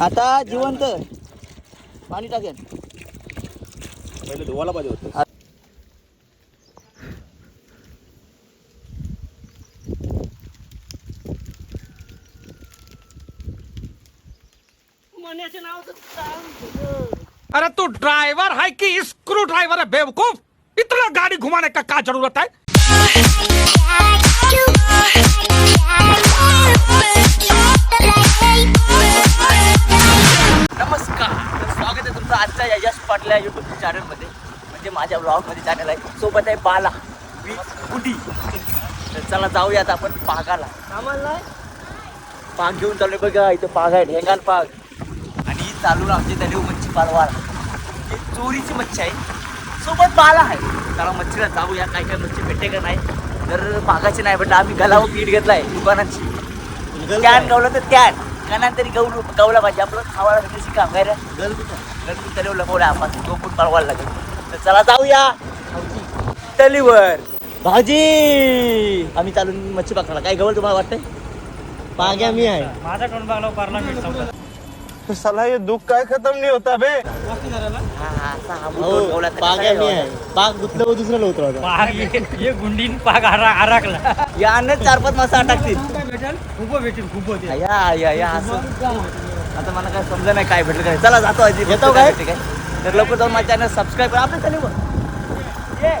आता जिवंत. पाणी टाकेन. पहिले धुवायला पाहिजे होतं. अरे तू ड्राइवर है कि स्क्रू ड्राइवर है बेवकूफ? इतना गाड़ी घुमाने का क्या जरूरत है तुमचं आजच्या या यश पाटल्या युट्यूब चॅनलमध्ये म्हणजे माझ्या ब्लॉगमध्ये चॅनल आहे. सोबत आहे बाला मी कुटी तर चला जाऊयात आपण पागाला पाग घेऊन चाललोय बघा इथं पाग आहे ढेंगान पाग आणि चालून आमची तलीव मच्छी पालवार ही चोरीची मच्छी आहे. सोबत बाला आहे. चला मच्छीला जाऊया काय काय मच्छी भेटते का नाही. तर पागाची नाही भेटलं आम्ही गलाव पीठ घेतलाय दुकानाची. कॅन गावलं तर कॅन. कॅनात तरी गवलं गावला पाहिजे. आपलं खावायला भेटायची काम काय रे गणपती तलीवर लपवलं आपण तो पण पळवायला लागेल. तर चला जाऊया. तलीवर. भाजी आम्ही चालून मच्छी पकडला काय गवळ तुम्हाला वाटतंय? पाग्या मी आहे. माझा टोन बघला पार्लमेंट संपला साला हे दुःख काय खतम नाही होता बे हा, हा, हा कसा काय गवला? पाक गुतलं दुसरं उतरवलं पाग ये ये गुंडीन पाग आरा आराकला यानं चार पाच मासा टाकतील काय भेटेल खूप भेटेल. खूप होते या या या असं. आता मला काय समजा नाही काय भेटलं काय. चला जातो आजी. येतो काय? काय तर लवकर जाऊन माझ्या चॅनल सबस्क्राईब करा. आपल्या चॅनलवर ये.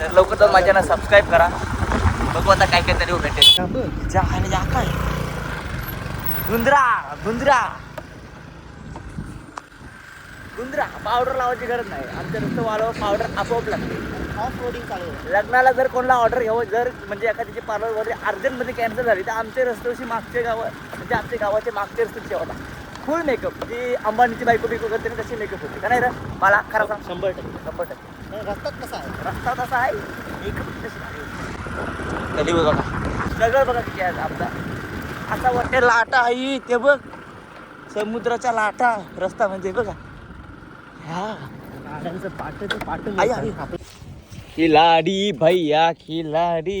तर लवकर जाऊन माझ्या चॅनल सबस्क्राईब करा. बघू आता काय काय तरी भेटेल. जा काय? गुंद्रा गुंद्रा गुंद्रा पावडर लावायची गरज नाही. आमच्या रस्ते वालावर पावडर आपोआप लागते. लग्नाला जर कोणाला ऑर्डर घ्यावं जर म्हणजे एखाद्याची पार्लरमध्ये अर्जंटमध्ये कॅन्सल झाली तर आमच्या रस्त्यावरची मागचे गावं म्हणजे आमच्या गावाचे मागचे रस्ते ठेवता फुल मेकअप जी अंबानीची बायको बिको करते ना तशी मेकअप होते. का नाही रे? मला खरा सांग. शंभर टक्के. शंभर टक्के. रस्ता कसा आहे? रस्ता तसा आहे. मेकअप कधी बघा? सगळं बघा किती आहे आमचा असा वाटते लाटा आहे ते बघ. समुद्राच्या लाटा रस्ता म्हणजे बघा. हा. आई, आई. खिलाडी भैया खिलाडी.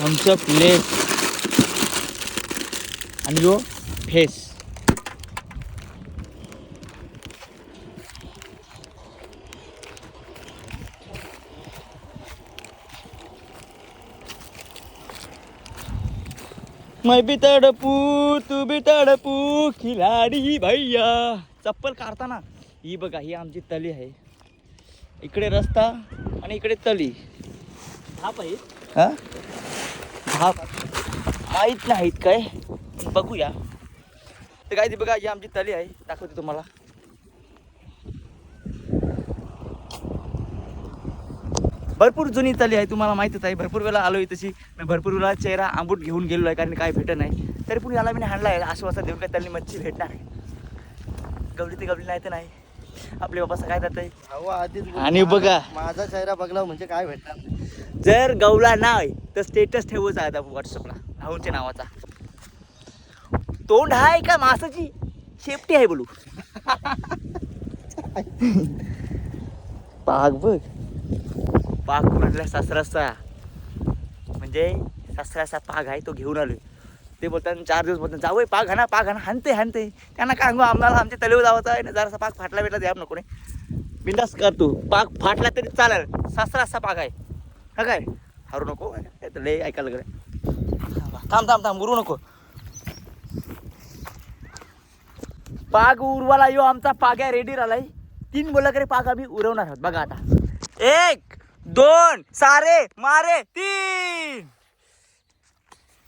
आमचं प्लेट आणि यो फेस. मैं भी तडपू तू भी तडपू खिलाडी भैया. चप्पल काढताना. ही बघा ही आमची तली आहे. इकडे रस्ता आणि इकडे आहे हा? धाप. माहीत नाहीत काय? बघूया. तर काय ती बघा ही आमची तली आहे. दाखवते तुम्हाला. भरपूर जुनी तली आहे तुम्हाला माहीतच आहे. भरपूर वेळा आलो तशी. मी भरपूर वेळा चेहरा आंबूट घेऊन गेलो आहे कारण काय भेटत नाही. तरी पण याला मी हाणला आहे. आश्वासन देऊन काय तली मच्छी भेटणार आहे. गवली ते गवली नाही तर नाही. आपले बाबा काय जात अहो आधीच बोल. आणि बघा. माझा चेहरा बघला म्हणजे काय भेटणार? जर गवला नाही तर स्टेटस ठेवायचा आहे व्हॉट्सअपला भाऊंच्या नावाचा. तोंड आहे का मासाची? शेपटी आहे बोलू. पाग बघ. पाग म्हटल्या सासराचा. म्हणजे सासऱ्याचा पाग आहे तो घेऊन आलोय. ते बोलतात चार दिवस बोलतात आहे पाग हाना पाग हाना हानते हानते त्यांना काय सांगू आम्हाला आमच्या तलेवर जावाचा आहे ना जरासा पाग फाटला भेटला द्या नको नाही बिंदास कर तू. पाग फाटला तरी चालेल. सासरा असा पाग आहे. हा काय? हरू नको लय ऐकायला गेलं थांब थांब थांब उरू नको. पाग उरवाला यो आमचा पाग्या रेडी राहिलाय. तीन बोलाकडे पाग आम्ही उरवणार आहोत. बघा आता. एक दोन सारे मारे तीन.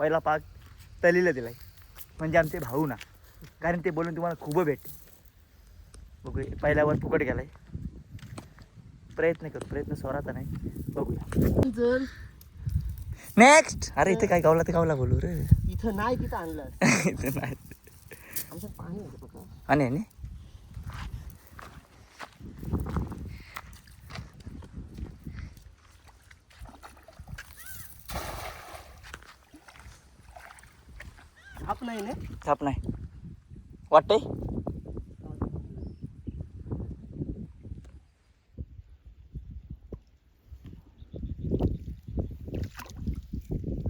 पहिला पाक तलीला दिलाय. म्हणजे आमचे भाऊ ना कारण ते बोलून तुम्हाला खूप भेटते. बघू पहिल्यावर फुकट गेलाय प्रयत्न करू प्रयत्न स्वराचा नाही. बघूया. नेक्स्ट अरे इथे काय गावला ते गावला बोलू रे. जिथं नाही तिथं आणलं. इथे नाही. आणि आणि? साप नाही. वाटतंय?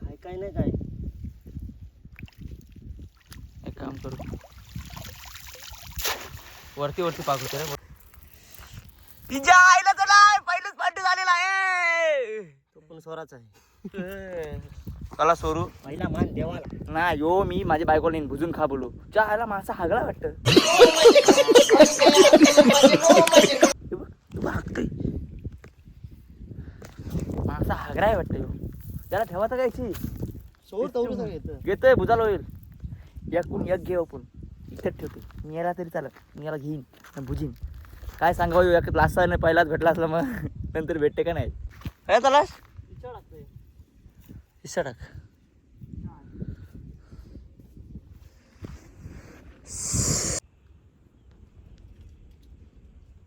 काय काय नाही काय? एक काम करू. वरती वरती पाक होते रे. तिच्या आईला चला पहिलंच पाठी झालेला आहे. तो पण स्वराचा आहे. कला सोरू. पहिला मान देवाला. ना यो मी माझ्या बायकोला नेईन भुजून खा बोलू. च्या आयला मासा हागला वाटत. मासा हागराय वाटतं यो. त्याला तवरू सगळं येतं घेतोय भुजाला होईल. एकूण एक घेऊ आपण इथेच ठेवतो मी याला तरी चालत. मी याला घेईन आणि भुजीन. काय सांगावं एक लासा नाही पहिलाच भेटला असला मग. नंतर भेटते का नाही? काय चालास सडक. टाक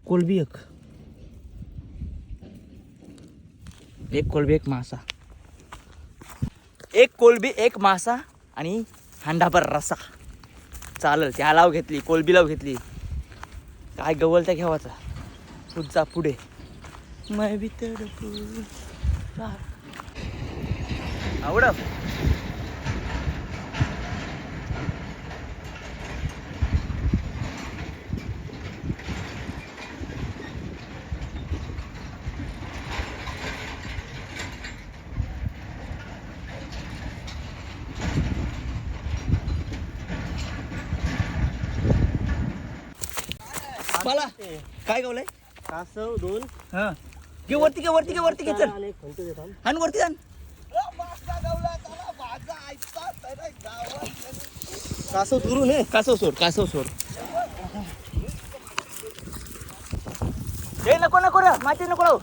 कोलबी एक. एक कोलबी एक मासा. एक कोलबी एक मासा आणि हांडाभर रसा चालेल त्या लाव घेतली कोलबी लाव घेतली. काय गवल त्या घ्यावाचा पुढचा पुढे. मैं भी आवड मला काय गवलंय? कासव दोन हा. घे वरती घे वरती घे वरती घे चल. आणि वरती जाण. कासव दुरून आहे कासव सोड कासव सोड. हे नको नको रे माती नको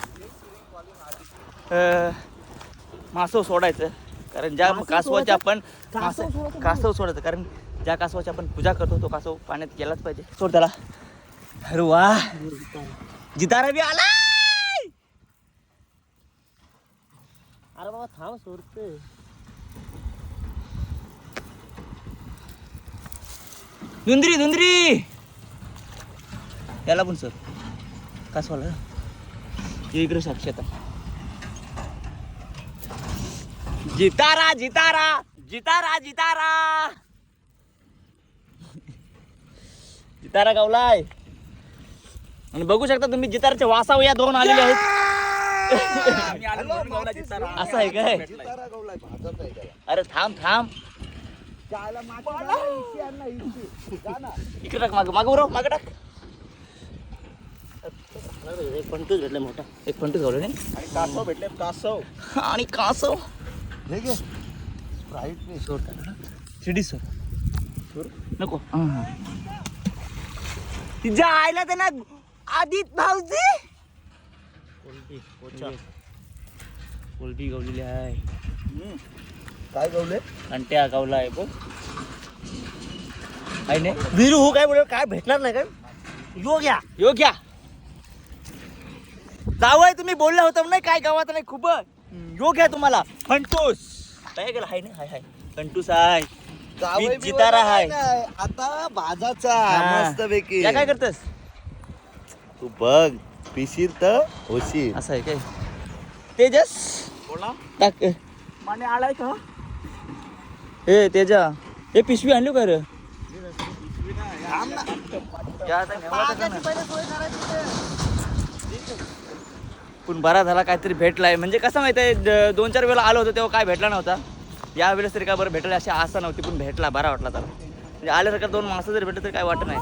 मासव सोडायचं कारण ज्या कासवाची आपण कासव मास- सोडायचं कारण ज्या कासवाची आपण पूजा करतो तो कासव पाण्यात गेलाच पाहिजे. सोड त्याला. अरे वा. जितारा बी आला अरे बाबा थांब सोडतोय. धुंदरी धुंदरी! याला पण सर. कासवाला ये इकडे साक्षी जितारा जितारा! जितारा जितारा! जितारा गावलाय. आणि बघू शकता तुम्ही जिताराच्या वासाव या दोन आलेले आहेत. असं आहे काय? अरे थांब थांब. इकडे टाक माग माग बरोबर माग टाक. एक फंटूच भेटला मोठा. एक फंट घालू नाही? आणि कासव भेटले कासव. आणि कासव. हे घे. स्प्राईट नाही सोड. शिडी सर नको. तिच्या आईला त्यांना आदित भाऊजी? कोलबी कोचा. कोलबी. गावलेली आहे. काय गवले? अंट्या गावला आहे बघ. आहे नाही? विरू हो काय बोल काय भेटणार नाही काय? यो घ्या. यो घ्या. जावय तुम्ही बोलला होता नाही काय गावात नाही खूप यो घ्या तुम्हाला. फंटूस काय गेला हाय नाही हाय हाय. फंटूस आहे. जावई जितारा हाय. नाही. आता बाजाचा हा. मस्त पैकी या काय करतस? तू बघ पिशीर तर होशील. असं आहे काय? तेजस? टाक. माने आलाय का? ए तेजा. हे पिशवी आणली का रे? पण बरा झाला काहीतरी भेटलाय. म्हणजे कसं माहिती आहे दोन चार वेळा आलो होतो तेव्हा काय भेटला नव्हता. या वेळेस तरी काय बरं भेटलं अशी आशा नव्हती पण भेटला बरा वाटला त्याला म्हणजे आल्यासारखं दोन माणसं जरी भेटलं तरी काय वाटत नाही.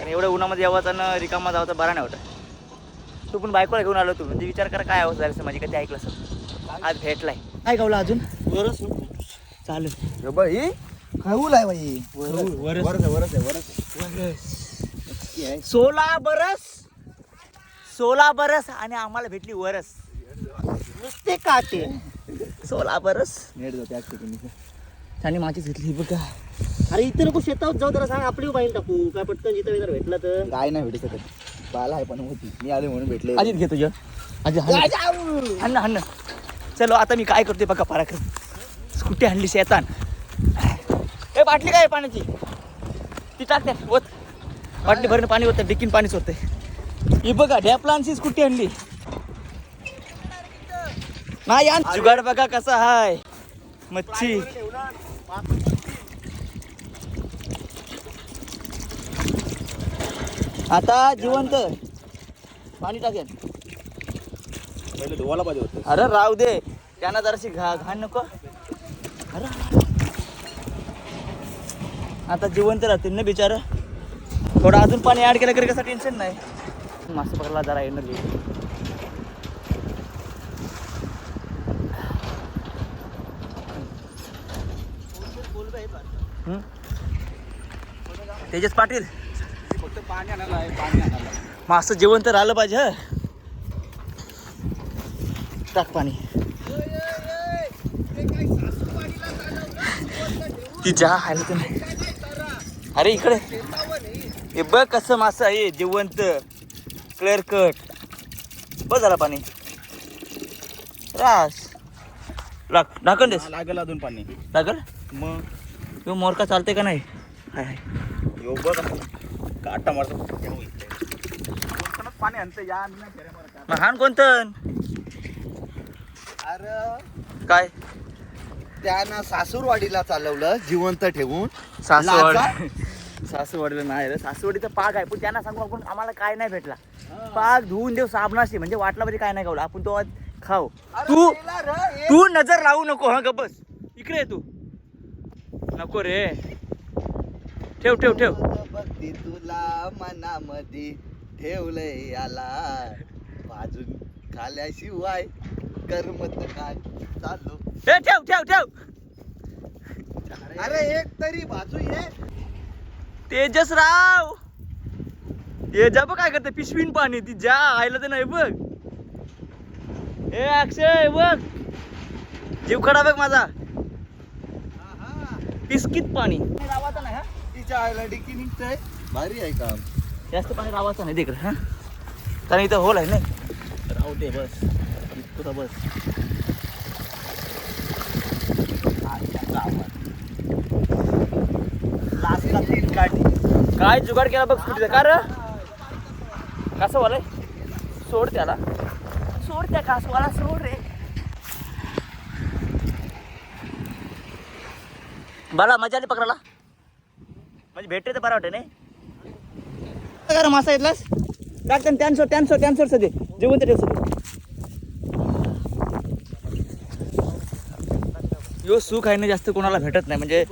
आणि एवढ्या उन्हामध्ये यावाचा ना रिकामा जावं तर बरा नाही वाटत. तू पण बायकोला घेऊन आलो तू म्हणजे विचार कर काय अवस्था झाली माझी कधी ऐकलं असेल. आज भेटलाय. काय गावला अजून? वरस चालेल बाई खाऊल आहे बाई. वरस वरस आहे वरस आहे वरस आहे. सोळा बरस सोळा बरस आणि आम्हाला भेटली वरस. नुसते काटे. सोळा बरस नेट जाते आज तुम्ही. आणि माझीच घेतली बघा. अरे इथं नको शेतावर जाऊ जरा सांग आपली बाईन टाकू. काय पटकन जिथं विचार भेटला तर. काय नाही भेटू शकत. बाला आहे पण होती मी आले म्हणून भेटले. अजित घे तुझ्या अजित हाण हाण हाण चलो आता मी काय करतोय बघा पराक्रम. स्कूटी आणली शेतान? ए बाटली काय पाण्याची? ती टाकते होत बाटली भरून पाणी होतं डिकीन पाणीच होतंय ही बघा ढॅपलांची स्कूटी आणली? नाही आण. जुगाड बघा कसा हाय. मच्छी. आता जिवंत. पाणी टाकेन. पहिले धुवायला पाहिजे होतं. अरे राहू दे. त्यांना जराशी घा घाण नको. आता जिवंत राहतील ना बिचार. थोडं अजून पाणी ऍड केलं तरी कसं टेन्शन नाही. मासे पकडला जरा एनर्जी तेजस पाटील. फक्त पाणी आणायला आहे पाणी आणायला मासं जिवंत राहिलं पाहिजे हं. टाक पाणी. ती जा आहे तर नाही. अरे इकडे. हे बघ कसं मासं आहे जिवंत. क्लिअर कट बघ झाला पाणी. रास. लाग ढाकण देस. लागेल अजून पाणी. लागल? मग? ह्यो मोरका चालते का नाही? हाय यो बघ काटा मारतो. पाणी आणतं या मारा. हाण कोणतं अरे. काय? त्यानं सासूरवाडीला चालवलं जिवंत ठेवून. सासवड. सासवडला नाही रे सासवडीचा पाक आहे. पण त्यांना सांगू आपण आम्हाला काय नाही भेटला. पाक धुवून देऊ साबणाशी म्हणजे वाटला पाहिजे काय नाही खाऊ. आपण तो आज खाऊ. तू तू नजर लावू नको हा ग बस. इकडे ये तू. नको रे. ठेव ठेव ठेव. तुला मनामध्ये ठेवलंय याला. बाजून खाल्याशिवाय करमत काय चालू हे ठेव ठेव ठेव. अरे एक तरी बाजू ये. तेजस राव हे जा बघ काय करते पिशवीन पाणी ती जा आयला तर नाही बघ. ए अक्षय बघ. जीव खडा बघ माझा. पिस्कित पाणी. रावाचं नाही हा? तिच्या आईला डिकी निघतंय. भारी आहे काम. जास्त पाणी रावाचं नाही तिकडे हा? कारण इथं होल आहे नाही राहू दे बस. इतकं बस. लास्टला तीन काढली काय जुगाड केला बघ स्कूटीचा. का र? कसं वालाय? सोड त्याला. सोड त्या कासवाला सोड रे. बाला मजा आली पकडायला. म्हणजे भेटते तर बरं वाटते नाही? काय मासा येतलास टाक त्यान त्यान सोड त्यान सोड त्यान सोड सध्या जिवंत ठेव सध्या यो सुख आहे ना जास्त कोणाला भेटत नाही म्हणजे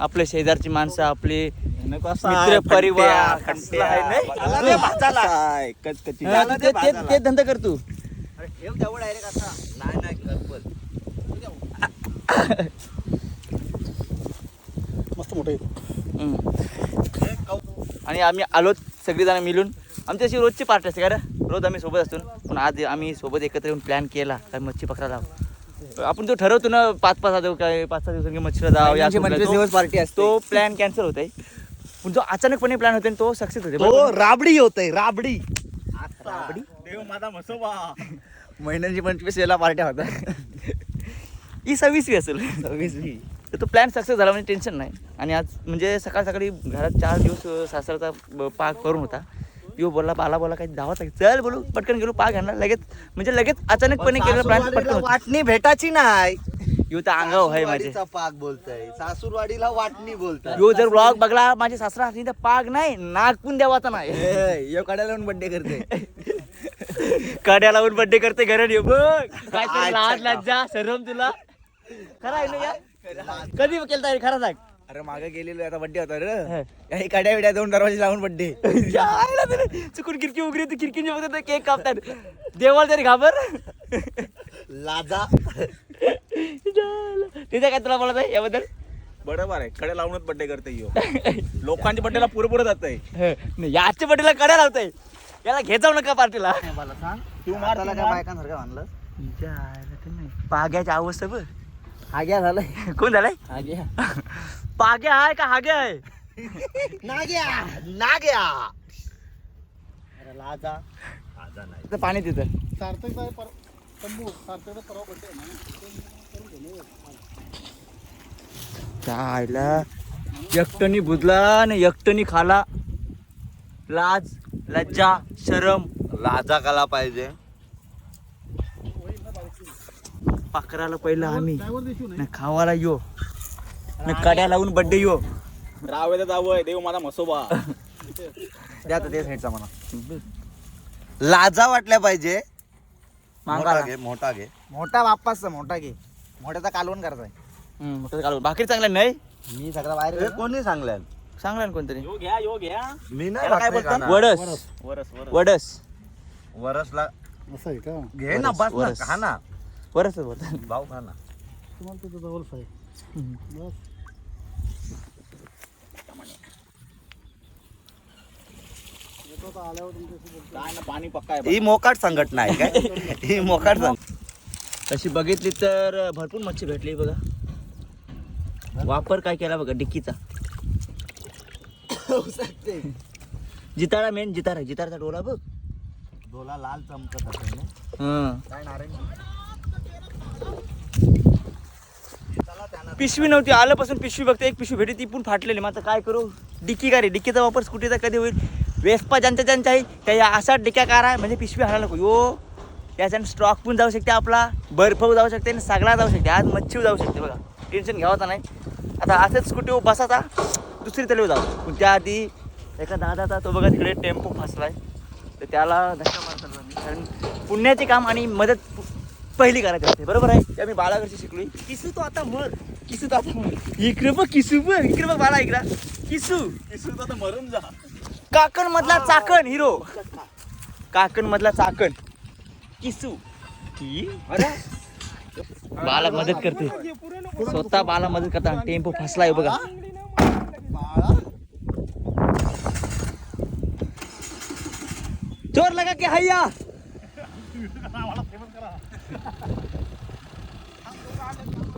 आपले शेजारची माणसं आपले मित्र परिवार कसला आहे नाही? झाला. हा, ते- रे ते- भाजाला. ते धंदा कर तू मस्त मोठं. हम्म. आणि आम्ही आलो सगळेजण मिळून आमची अशी रोजची पार्टी असते का रे रोज आम्ही सोबत असतो. पण आज आम्ही सोबत एकत्र येऊन प्लॅन केला काय मच्छी पकडायला आपण जो ठरवतो ना पाच पाच जाऊ काय पाच सहा दिवसांनी मच्छीला जाऊ या पंचवीस दिवस पार्टी असते. तो प्लॅन कॅन्सल होत आहे पण जो अचानकपणे प्लॅन होते तो सक्सेस होते तो बरोबर? राबडी होतय राबडी. देव माझा मसोबा महिन्याची पंचवीस वेळेला पार्ट्या होत्या ही सव्वीसवी असेल. तर तो प्लॅन सक्सेस झाला म्हणजे टेन्शन नाही. आणि आज म्हणजे सकाळ सकाळी घरात चार दिवस अं, सासरचा ब- पाक करून होता. यो बोलला बाला बोला काही धावत आहे चल बोलू पटकन गेलो पाक आणला लगेच म्हणजे लगेच अचानकपणे केलेला प्लॅन पटकन होता. वाटणी भेटाची नाही. यो तर अंगाव आहे माझे. सासूरवाडीचा पाक बोलतय. सासूरवाडीला वाटणी बोलतय यो जर ब्लॉग बघला माझे सासरा असली तर पाक नाही नाग पण द्यावाचा नाही. यो कड्याला बड्डे करते कड्या लावून बर्थडे करते घरात ये बघ काय लाज लज्जा शरम तुला. खरं आहे ना या? कधी केलता रे खरं सांग. अरे मागे गेलेलो आता बड्डे होता रे. हं. काही काड्या बिड्या दोन दरवाजे लावून बड्डे तरी. चुकून खिडकी उघडी ती खिडकीने बघत केक कापतात. देवाला तरी घाबर. लाजा. तिथे काय तुला बोलत आहे याबद्दल? बरोबर आहे. कडे लावूनच बड्डे करते यो. लोकांच्या बड्डेला पुरे पुरे जात आहे याच्या बड्डेला कड्या लावताय. याला घे जाऊ नका पार्टीला. मला सांग. तू काय. बायकांसारखं म्हणलं पाग्याच्या अवस्था बघ. हाग्या झालंय. कोण झालाय? हाग्या पाग्या आहे का हाग्या आहे नाग्या नाग्या अरे लाजा। तिथं पाणी तिथं. आईला एकटणी बुजला आणि एकटणी खाला. लाज लज्जा शरम. लाजा कला पाहिजे. पाखराला पहिलं आम्ही. खावाला यो. न कड्या लावून बड्डे यो रावेचा जावं देव माझा मसोबा द्या आता ते साईडचा म्हणा. लाजा वाटल्या पाहिजे. मांगाला मोठा घे मोठा घे. मोठा बाप्पाच मोठा घे. मोठ्याचा कालवण करायचा आहे. भाकरी चांगल्या नाही? मी सगळं बाहेर कोणी सांगलं चांगला ना कोणतरी घ्या यो घ्या. मी नाही त्याला काय भाकरी बोलतात? खाणार. वडस. वरस वरस वडस. वरसला असं आहे का? घे ना वरस, बस ना वरस. खा ना. वरस बोलतात. भाऊ खा ना. तुम्हाला तिथं जवळच आहे. बस येतो आता आल्यावर तुमच्याशी बोलतो. काय ना पाणी पक्का ही मोकाट संघटना आहे काय? ही मोकाट संघ तशी बघितली तर भरपूर मच्छी भेटली बघा. वापर काय केला बघा डिक्कीचा. जितारा मेन जितारा जितारचा डोला बघ. डोला लाल चमकत असेल ना? हं. काय नारंगी पिशवी नव्हती आल्यापासून पिशवी बघते. एक पिशवी भेटली ती पण फाटलेली. मग आता काय करू? डिक्की का रे? डिक्कीचा वापर स्कूटीचा कधी होईल? वेस्पा ज्यांच्या ज्यांच्या आहे त्या या असा डिक्या कार आहे म्हणजे पिशवी हाणायला नको. यो याच्यानं स्ट्रॉक पण जाऊ शकते आपला बर्फ जाऊ शकते आणि सगळा जाऊ शकते. आज मच्छी जाऊ शकते बघा. टेन्शन घ्यावाचा नाही. आता असंच स्कूटीवर बसाचा दुसरी तरी जाऊ. पण त्याआधी एका दादाचा तो बघा तिकडे टेम्पो फसलाय. तर त्याला धक्का मारता कारण पुण्याचे काम आणि मदत पहिली करायची असते. बरोबर आहे? त्या मी बाळाकडची शिकलोय. किसू तो आता मर. किसू तो आता मर. इकडे बघ किसू बघ. इकडे बघ बाळा इकडा. किसू. किसू तर मरून जा. काकण मधला चाकण हिरो. काकण मधला चाकण. किसू. की? बाला मदत करते. स्वतः बाला मदत करता टेम्पो फसलाय बघा. चोर लगा के हैया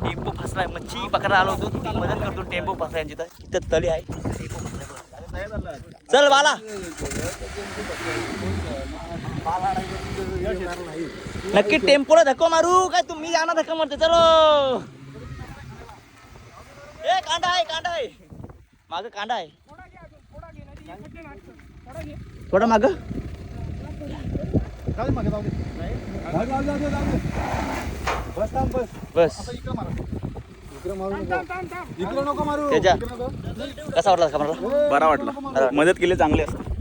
टेम्पो फसलाय मच्छी पकडायला आलो होतो. ती मदत करतो टेम्पो फसलाय जिथं तिथं तळी आहे. टेम्पो फसलाय. चल बाला नक्की टेम्पोला धक्को मारू. काय तुम्ही जाणार धक्का मारते? चलो. ए कांदा आहे कांदा आहे. माग कांदा आहे. थोडा माग. बस. बस. त्याच्या. कसा वाटला धक्का मारला बरा वाटला. मदत केली चांगली असते.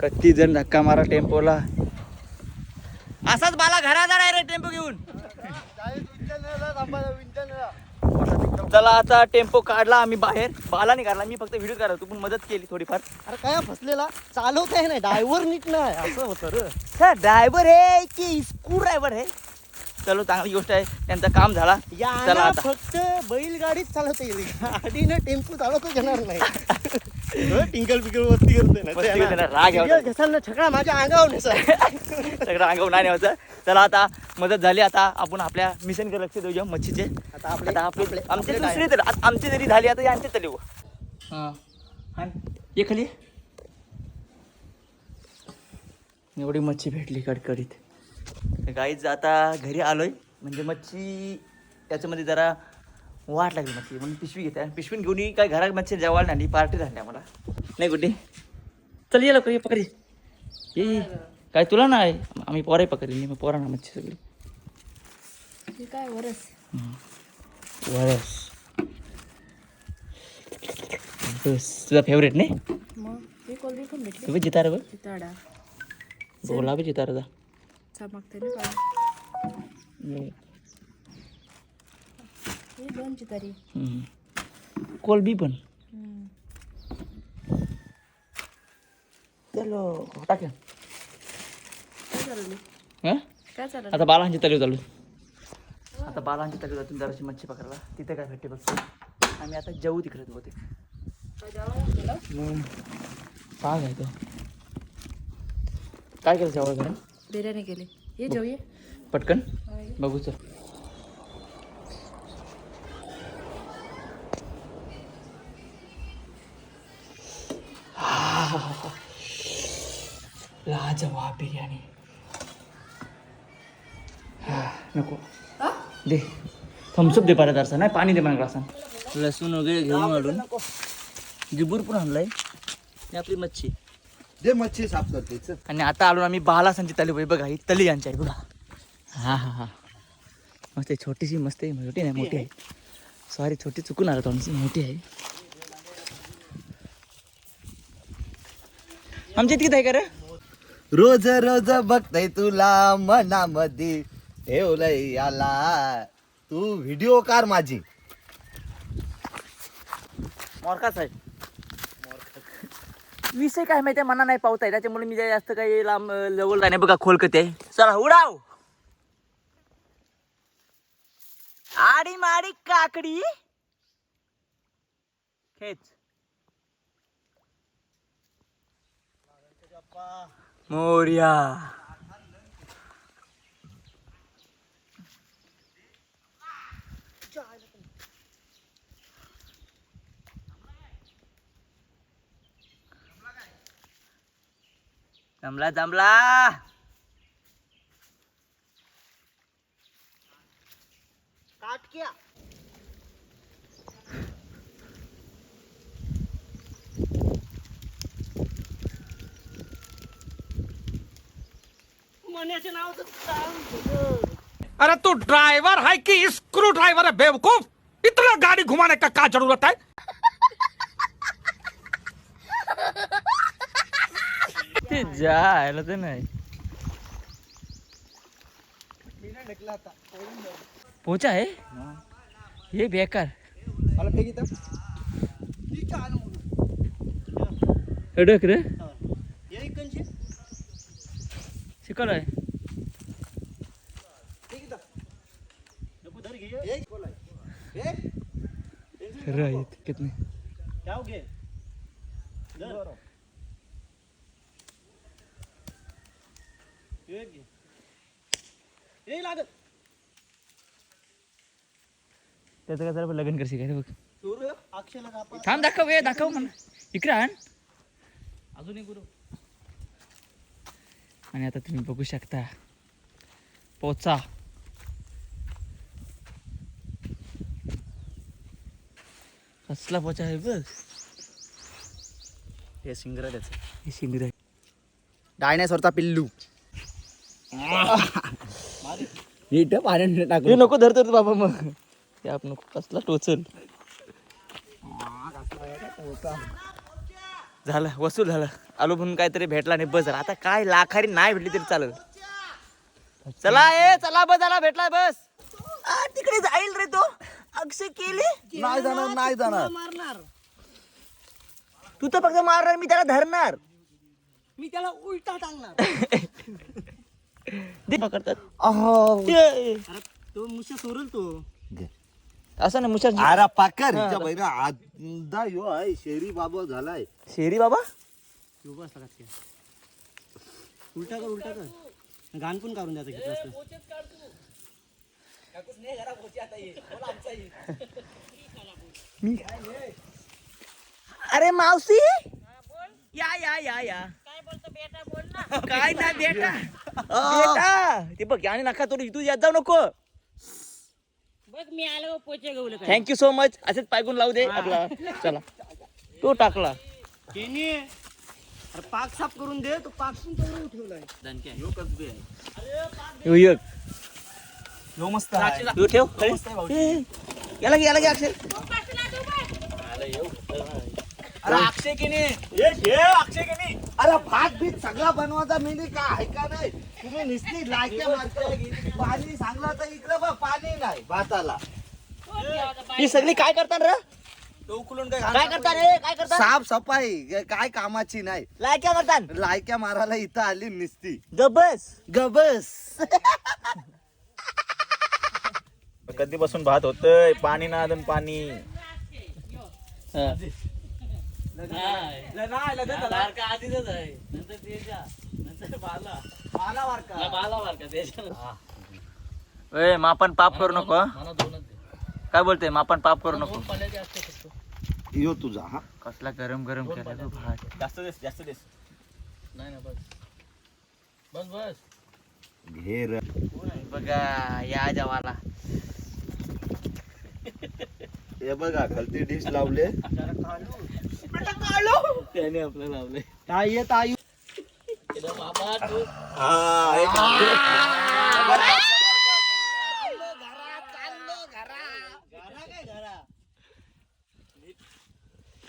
किती जण धक्का मारा टेम्पोला. असाच बाला घरात आहे रे टेम्पो घेऊन. चला आता टेम्पो काढला आम्ही बाहेर. बाला नाही काढला मी फक्त व्हिडिओ काढला. तू पण मदत केली थोडीफार. अरे काय फसलेला? चालवत आहे नाही ड्रायव्हर नीट नाही असं होतं रे. सर ड्रायव्हर आहे की स्क्रू ड्रायव्हर आहे चलो चांगली गोष्ट आहे. त्यांचं काम झाला. चला आता. फक्त बैलगाडीच चालवता येईल गाडीनं टेम्पो चालवता येणार नाही. टिंकल पिकल वस्ती करते मस्ती करते ना, राग यायचा. घसाल ना छकडा माझ्या अंगावर नेसा. सगळं अंगावर नाही न्यायचं चला आता मदत झाली आता आपण आपल्या मिशनकडे लक्ष देऊया मच्छीचे. आता आपले आता आपले आमची दुसरी तर आमची जरी झाली आता यांची तरी हो. हां. हां ये खाली. एवढी मच्छी भेटली कडकडीत. गाईज आता घरी आलोय. म्हणजे मच्छी त्याच्यामध्ये जरा वाट लागली मच्छी म्हणून पिशवी घेते. पिशवीन घेऊन ही काय घरात मच्छी जेवायला नाही. पार्टी झाली आम्हाला नाही कुठे चल ये लवकर ये पकड ये. ये ये. काय तुला नाही? आम्ही पोरे पकडली. मग पोरांना मच्छी सगळी. काय वरस? वरस. बस. तुझा फेवरेट नाही? मग हे कोलबी पण भेटले. तू जितार बघ. बोला बी ना काय हे कोलबी पण. काय हं? काय आता बालांची तली चालू आता बालांची तली जातून जराशी मच्छी पकडला तिथे काय भेटते बघ. आम्ही आता जेवू तिकडे होते पाग आहे तो काय केलं जेवळ घरा? बिर्याणी केली. ये जाऊ ये पटकन बघू लाजवाब बिर्याणी. हा, नको. दे. थम्सअप दे परत अर्सा नाही पाणी दे मला ग्लासान लसूण वगैरे घेऊन आलून जिबूर पण आणलाय. ही आपली मच्छी. दे मच्छी साफ करते आणि आता आलो आम्ही बालासांची तली होई बघा ही तली यांची आहे बघा. हा हा हा. मस्त आहे छोटीशी मस्त आहे छोटी नाही मोठी आहे. सॉरी छोटी चुकून आलं थोडीशी मोठी आहे. आमच्या इतकी आहे का रे रोज रोज बघतय तुला मनामध्ये. ठेवलंय याला. तू व्हिडिओ कार माझी. मोरका साहेब. विषय काय माहिती मना नाही पावत आहे त्याच्यामुळे मी जास्त काही लांब लेवल नाही बघा खोलकते. आहे चला उडाव. आडी माडी काकडी. खेच. मोर्या. जमला जमला. अरे तू ड्राइवर है कि स्क्रू ड्राइवर है बेवकूफ? इतना गाड़ी घुमाने का क्या जरूरत है ते जायला ते नाही. पोचा आहे? हे बेकार. अडक रे ये इकडची शिकवलं आहे. आहे कितने त्याचं काय जरा लग्न करशी काय रे बघ? थांब दाखव हे दाखव म्हणा इकडे आण. अजून एक गुरु आणि आता तुम्ही बघू शकता. पोचा. कसला पोचा आहे बघ. हे सिंगर त्याच. हे शिंगीर डायनासोरचा पिल्लू. नीट पाण्याने टाकू नको धरतो बाबा मग. हे आपण कसला टोचल. झालं वसूल झालं. आलो म्हणून काहीतरी भेटला नाही बस झालं. आता काय लाखारी नाही भेटली तरी चालेल. चला ए चला बस झाला भेटला बस. आ, तिकडे जाईल रे तो. अक्षय केले? नाही जाणार नाही जाणार. मारणार. तू तर फक्त मारणार मी त्याला धरणार. मी त्याला उलटा टांगणार. दे पकडतात. तो मुशा सोडल तो. असं ना मुशा अरे पाकर हिच्या बहिरा आधा यो आहे शेरी बाबा झालाय. शेरी बाबा? तू बस लागत काय उलटा कर उलटा कर. घाण पण काढून द्यायचं घेतलं असतं अरे मावशी! या या या या. काय ना. बेटा? बेटा! ते बघ आणि नका थोडी तू यात जाऊ नको. बघ मी आलो पोचे गवलं थँक्यू सो मच असेच पायगून लावू दे आपला. चला. तो टाकला. केनी अरे पाक साफ करून दे तो पाक पण तेवढं ठेवलाय यो एक. यो मस्त यो ठेव. ए, याला घे याला घे अक्षय. अरे अक्षय की नाही अरे भात बीत सगळा बनवायचा मी नाही का? ऐका नाही. तुम्ही निस्ती लायक्या मारताय पाणी सांगला तर इकडे बघ पाणी नाही भाताला. ही सगळी काय करतात रे? उकलून काय करतात रे काय करतात? साफ सफाई काय कामाची नाही. लायक्या करतात. लायक्या मारायला इथं आली निसती. गबस. गबस. कधीपासून भात होतय? पाणी ना अजून पाणी आधीच आहे नंतर ते जा नंतर बाला ए मापन पाप करू नको हं? काय बोलते मापन पाप करू नको? यो तुझा हा. कसला गरम गरम केला तो भात. जास्त देस जास्त देस. घे रे. बघा या जवाला. हे बघा खालती डिश लावले. त्याने आपलं लावलंय. ताई ताई. हा एक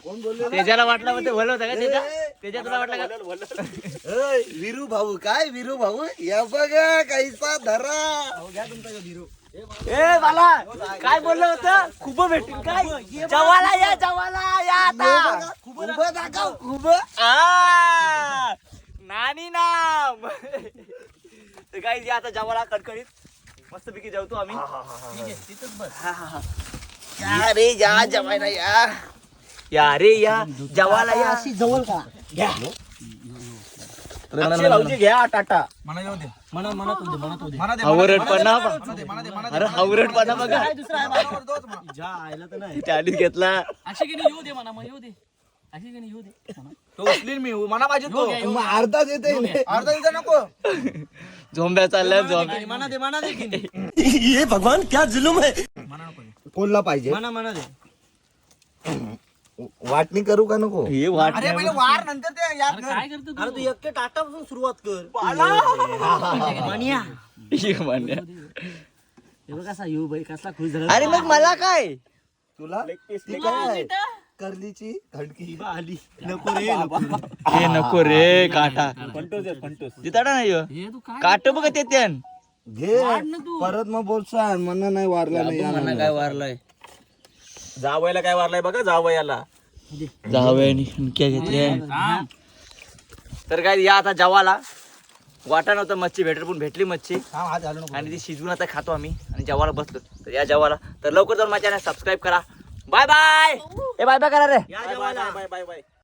कोण बोलले त्याच्याला वाटलं मग ते भलं होतं का त्याच्या त्याच्या तुला वाटलं का? विरू भाऊ काय विरू भाऊ? या बघा कैसा धरा. ए मला काय बोललं होतं? खूप भेटतील काय? जवाला या जवाला या आता. उभं दाखव. खूप आ, नानी नाम. तर काही आता जवाला कडकडीत. मस्त पैकी जेवतो आम्ही. हा, हा, हा. या रे या जवायला या. या रे या. जवाला या. अशी जवळ का? अक्षय भाऊजी घ्या टाटा. म्हणा म्हणा तू दे म्हणा तू दे हावरटपणा अरे हावरटपणा बघा. जा आयला तर नाही. त्यानेच घेतला. मग अर्धाच येते अर्धा येते नको. झोंब्या चालल्या झोंब्या. म्हणा दे म्हणा दे की नाही कोणला पाहिजे. म्हणा म्हणा दे. वाटणी करू का नको? हे वाट वार नंतर ते काय करतो अरे तू एकटे टाटापासून सुरुवात कर. मनिया. हे मान्य. हे बघ कसा येऊ बाई कसला खुश झाला. अरे मग मला काय? तुला? ती काय कर्लीची खडकी आली. नको रे नको. हे नको रे काटा. तिथाडा नाही ह्यो. काट बघ ते त्यान घे. परत मग बोलसान. म्हणा नाही वारला नाही. काय वारलाय? जावयाला काय वारलाय बघा जावयाला. जावयानी घेतल्या. तर काय या आता जवाला. वाटा नव्हतं मच्छी भेटत पण भेटली मच्छी. आणि ती शिजवून आता खातो आम्ही. आणि जवाला बसलो. तर या जवाला. तर लवकर जाऊन माझ्या सबस्क्राईब करा. बाय बाय ए बाय बाय करा रे. Bye bye bye bye